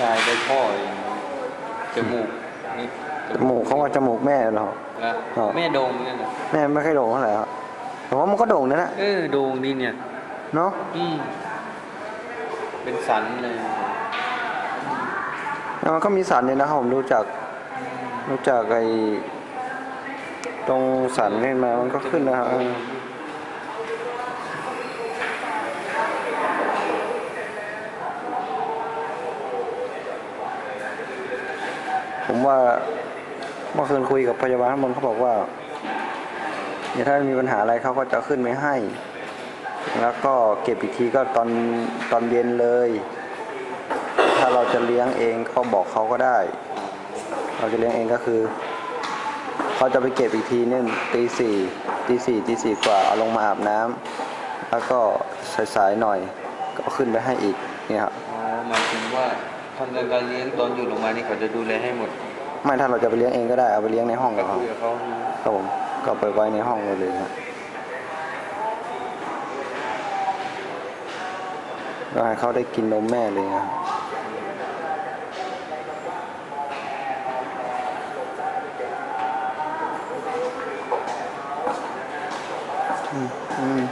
ชายได้พ่อเองจมูกนี่จมูกเขาว่าจมูกแม่เหรอนะครับแม่โด่งเนี่ยนะแม่ไม่ค่อยโด่งเท่าไหร่ครับแต่ว่ามันก็โด่งนะนะเออโด่งดีเนี่ยเนาะอืมเป็นสันเลยแล้วมันก็มีสันเนี่ยนะครับผมดูจากดูจากไอ้ตรงสันนี่มามันก็ขึ้นนะครับเออ ผมว่าเมื่อคืนคุยกับพยาบาลข้างบนเขาบอกว่าเดี๋ยถ้ามีปัญหาอะไรเขาก็จะขึ้นไม่ให้ แล้วก็เก็บอีกทีก็ตอนตอนเย็นเลย ถ้าเราจะเลี้ยงเองก็บอกเขาก็ได้ เราจะเลี้ยงเองก็คือเขาจะไปเก็บอีกทีเนี่ยตีสี่ตีสี่ตีสี่กว่าเอาลงมาอาบน้ำแล้วก็สายๆหน่อยก็ขึ้นไปให้อีกเนี่ยครับอ๋อหมายถึงว่า ทำการเลี้ยงตอนอยู่โรงพยาบาลนี่เขาจะดูแลให้หมดไม่ท่านเราจะไปเลี้ยงเองก็ได้เอาไปเลี้ยงในห้องก็คุยกับเขาครับผมก็ไปไว้ในห้องเลยครับก็ให้เขาได้กินนมแม่เลยครับอืมอืม